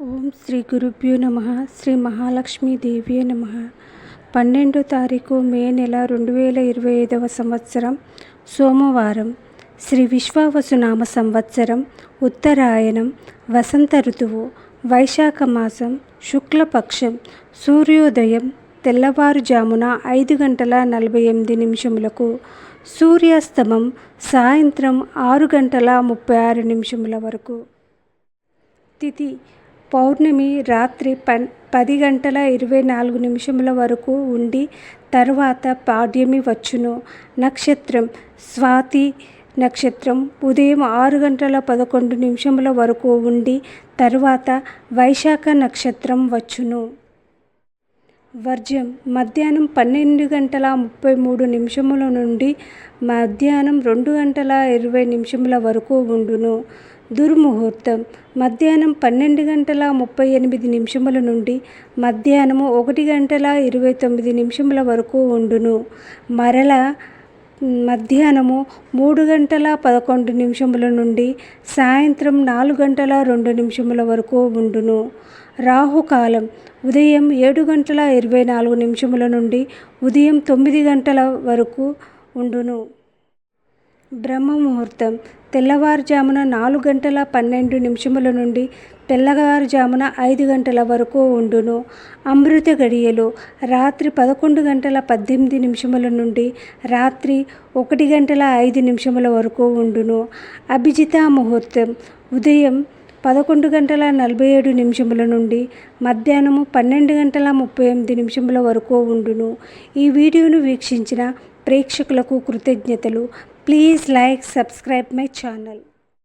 ఓం శ్రీ గురుభ్యో నమ శ్రీ మహాలక్ష్మీదేవి నమ. పన్నెండో తారీఖు మే నెల రెండు వేల ఇరవై ఐదవ సంవత్సరం సోమవారం. శ్రీ విశ్వావసునామ సంవత్సరం ఉత్తరాయణం వసంత ఋతువు వైశాఖ మాసం శుక్లపక్షం సూర్యోదయం తెల్లవారుజామున ఐదు గంటల నలభై ఎనిమిది నిమిషములకు సూర్యాస్తమం సాయంత్రం ఆరు గంటల ముప్పై ఆరు నిమిషముల వరకు. తిథి పౌర్ణమి రాత్రి పన్ పది గంటల ఇరవై నాలుగు నిమిషముల వరకు ఉండి తర్వాత పాడ్యమి వచ్చును. నక్షత్రం స్వాతి నక్షత్రం ఉదయం ఆరు గంటల పదకొండు నిమిషముల వరకు ఉండి తర్వాత వైశాఖ నక్షత్రం వచ్చును. వర్జ్యం మధ్యాహ్నం పన్నెండు గంటల ముప్పై మూడు నిమిషముల నుండి మధ్యాహ్నం రెండు గంటల ఇరవై నిమిషముల వరకు ఉండును. దుర్ముహూర్తం. మధ్యాహ్నం పన్నెండు గంటల ముప్పై ఎనిమిది నిమిషముల నుండి మధ్యాహ్నము ఒకటి గంటల ఇరవై తొమ్మిది నిమిషముల వరకు ఉండును. మరల మధ్యాహ్నము మూడు గంటల పదకొండు నిమిషముల నుండి సాయంత్రం నాలుగు గంటల రెండు నిమిషముల వరకు ఉండును. రాహుకాలం. ఉదయం ఏడు గంటల ఇరవై నాలుగు నిమిషముల నుండి ఉదయం తొమ్మిది గంటల వరకు ఉండును. బ్రహ్మ ముహూర్తం తెల్లవారుజామున నాలుగు గంటల పన్నెండు నిమిషముల నుండి తెల్లవారుజామున ఐదు గంటల వరకు ఉండును. అమృత గడియలు. రాత్రి పదకొండు గంటల పద్దెనిమిది నిమిషముల నుండి రాత్రి ఒకటి గంటల ఐదు నిమిషముల వరకు ఉండును. అభిజిత ముహూర్తం. ఉదయం పదకొండు గంటల నలభై ఏడు నిమిషముల నుండి మధ్యాహ్నము పన్నెండు గంటల ముప్పై ఎనిమిది నిమిషముల వరకు ఉండును. ఈ వీడియోను వీక్షించిన ప్రేక్షకులకు కృతజ్ఞతలు. Please like subscribe my channel